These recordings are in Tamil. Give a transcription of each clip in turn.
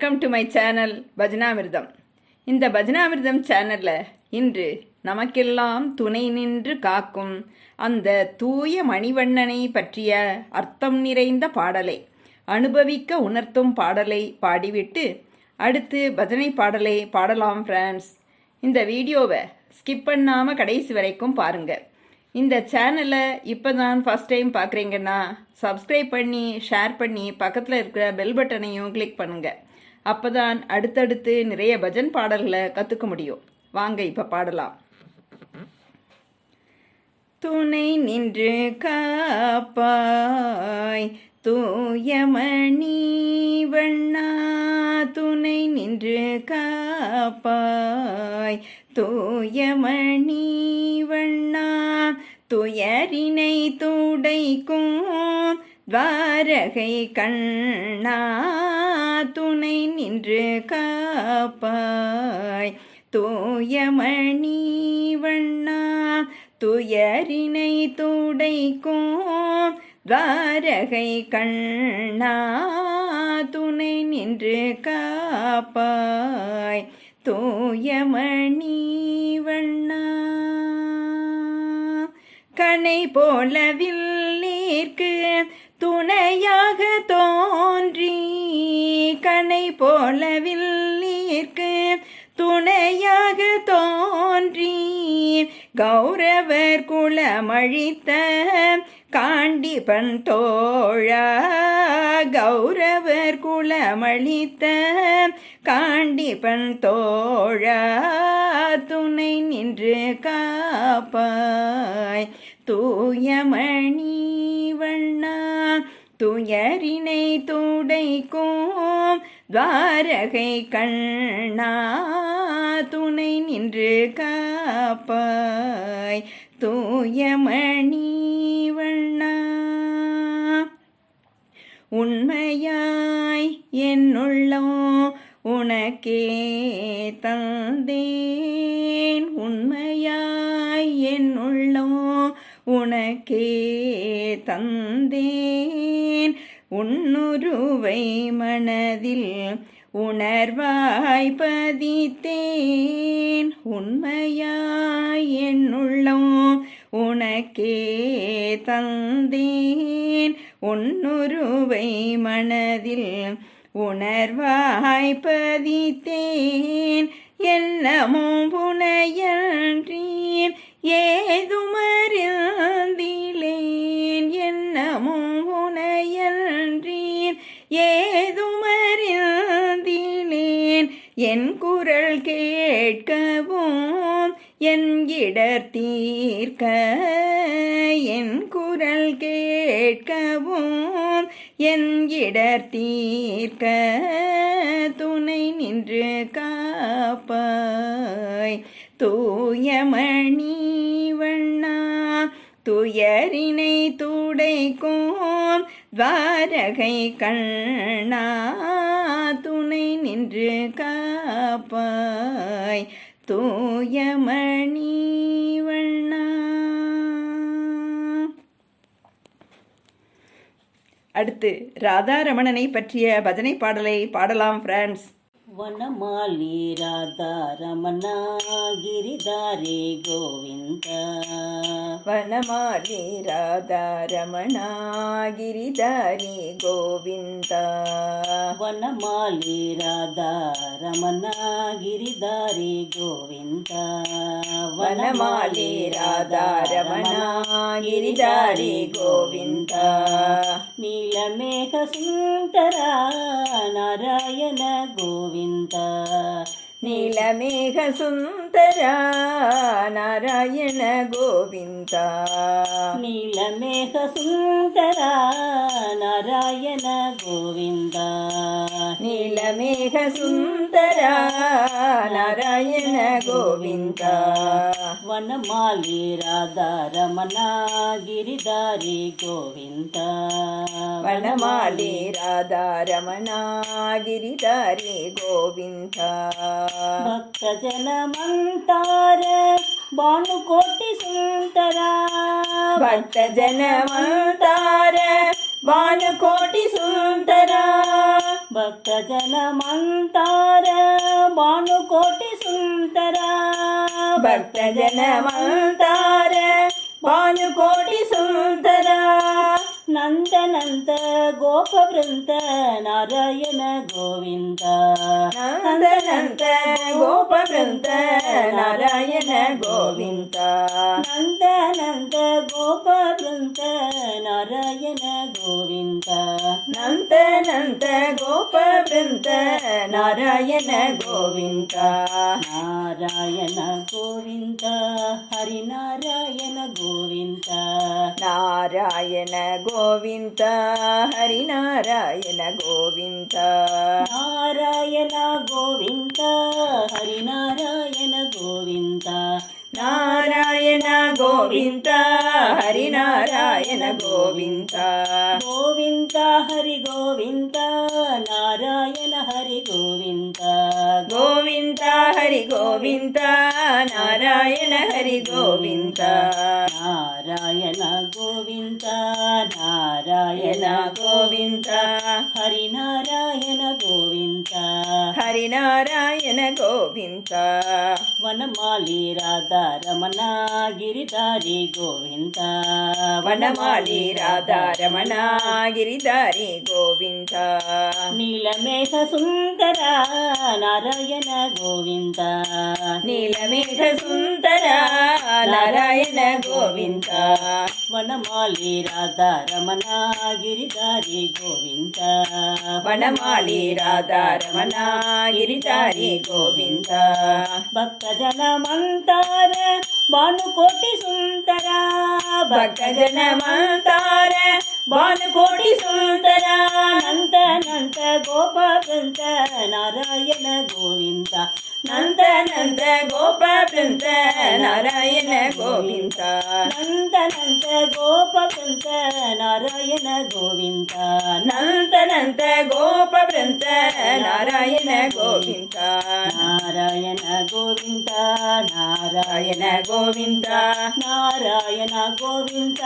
Welcome to my channel Bhajanamritham இந்த பஜனாமிர்தம் சேனலில் இன்று நமக்கெல்லாம் துணை நின்று காக்கும் அந்த தூய மணிவண்ணனை பற்றிய அர்த்தம் நிறைந்த பாடலை அனுபவிக்க உணர்த்தும் பாடலை பாடிவிட்டு அடுத்து பஜனை பாடலை பாடலாம் ஃப்ரெண்ட்ஸ் இந்த வீடியோவை ஸ்கிப் பண்ணாமல் கடைசி வரைக்கும் பாருங்கள் இந்த சேனலை இப்போ தான் ஃபஸ்ட் டைம் பார்க்குறீங்கன்னா சப்ஸ்கிரைப் பண்ணி ஷேர் பண்ணி பக்கத்தில் இருக்கிற பெல் பட்டனையும் கிளிக் பண்ணுங்கள் அப்போ தான் அடுத்தடுத்து நிறைய பஜன் பாடல்களை கற்றுக்க முடியும். வாங்க இப்போ பாடலாம். துணை நின்று காப்பாய் தூயமணி வண்ணா. துணை நின்று காப்பாய் தூயமணி வண்ணா. துயரினை துடைக்கும் துவாரகை கண்ணா துணை நின்று காப்பாய். தூயமணி வண்ணா துயரினை துடைக்கும். துவாரகை கண்ணா துணை நின்று காப்பாய். தூயமணி வண்ணா கனை போலவில் நீர்க்கு துணையாக தோன்றி கனை போல போலவில்லேற்கு துணையாக தோன்றி கௌரவர் குலமழித்த காண்டிபன் தோழா கௌரவர் குலமழித்த காண்டிபன் தோழா துணை நின்று காப்பாய் தூயமணி துயரினை துடைக்கும் துவாரகை கண்ணா துணை நின்று காப்பாய். தூயமணி வண்ணா உண்மையாய் என்னுள்ளோ உனக்கே தந்தேன். உண்மையாய் என்னுள்ளோ உனக்கே தந்தேன். உன்னுருவை மனதில் உணர்வாய் பதித்தேன். உண்மையாய் என்னுள்ளம் உனக்கே தந்தேன். உன்னுருவை மனதில் உணர்வாய் பதித்தேன். என்னமும் புனையன்றேன். ஏதோ தீர்க்க என் குரல் கேட்கவும் என் இடர் தீர்க்க துணை நின்று காப்பாய். தூயமணி வண்ணா துயரினை துடைக்கும் துவாரகை கண்ணா துணை நின்று காப்பாய். தூயமணி வண்ணா அடுத்து ராதாரமணனை பற்றிய பஜனை பாடலை பாடலாம் ஃப்ரெண்ட்ஸ் వనమాలి రాధారమణ గిరిధారే గోవింద వనమాలి రాధారమణ గిరిధారే గోవింద వనమాలి రాధారమణ గిరిధారే గోవింద వనమాలి రాధారమణ గిరిధారే గోవింద నీలమేఘ సుందర నారాయణ గోవింద గోవింద నీలమేఘ సుందరా నారాయణ గోవింద. నీలమేఘ సుందరా నారాయణ గోవిందా. నీలమేఘసుందరా నారాయణ గోవింద వనమాలి రాధారమణ గిరిధారి గోవింద వనమాలి రాధారమణ గిరిధారి గోవింద భక్త జనమంతార భానుకోటి సుందరా భక్త జనమంతార భానుకోటి సుందరా ಭಕ್ತಜನಮಂತಾರ ಭಾನುಕೋಟಿ ಸುಂದರ ಭಕ್ತಜನಮಂತಾರ ಭಾನುಕೋಟಿ ಸುಂದರ ನಂದನಂತ ಗೋಪ ವೃಂದ ನಾರಾಯಣ ಗೋವಿಂದ ನಂದನಂತ ಗೋಪ ವೃಂದ ನಾರಾಯಣ ಗೋವಿಂದ ನಂದನಂತ ಗೋಪ ವೃಂದ ನಾರಾಯಣ ಗೋವಿಂದ గోవింద నందనంద గోప బృంద నారాయణ గోవింద నారాయణ గోవింద హరినారాయణ గోవింద నారాయణ గోవింద హరినారాయణ గోవింద నారాయణ గోవింద హరినారాయణ గోవింద నారాయణ గోవింద హరినారాయణ గోవింద. గోవింద హరి గోవింద. నారాయణ హరి గోవింద. గోవింద హరి గోవింద నారాయణ హరి గోవింద. నారాయణ గోవింద నారాయణ గోవింద. హరినారాయణ గోవింద. హరినారాయణ గోవింద. వనమాలి రాధా రమణ గిరిధారి గోవింద. వనమాలి రాధా రమణ గిరిధారి గోవింద. నీలమేఘ సుందర నారాయణ గోవింద. నీలమేఘ సుందర నారాయణ గోవింద. వనమాలి రాధా రమణ గిరిధారి గోవింద. వనమాలి రాధా రమణ గిరిధారి గోవింద. భక్త జనమంతార భానుకోటి సుందర భక్త జనమంతార భానుకోటి సుందర నంద నంద గోప బృంద నారాయణ గోవింద నంద నంద గోప బృంద నారాయణ గోవింద నంద నంద గోప బృంద నారాయణ గోవింద నంద నంద గోప బృంద Narayana Govinda Narayana Govinda Narayana Narayana Govinda Narayana Govinda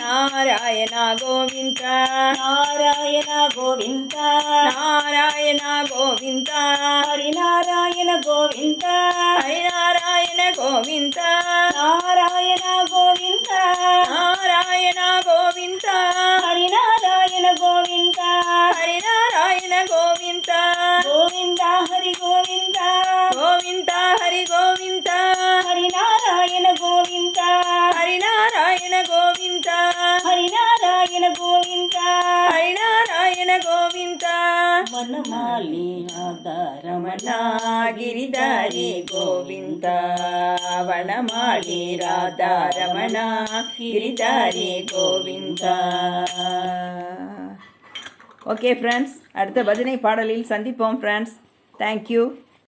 Narayana Govinda Narayana Govinda Narayana Govinda Harinarayana Yeah. Giridhari Govinda Vanamali Radha Ramana Giridhari Govinda. Okay friends அடுத்த பஜனை பாடலில் சந்திப்போம் ஃப்ரெண்ட்ஸ் தேங்க்யூ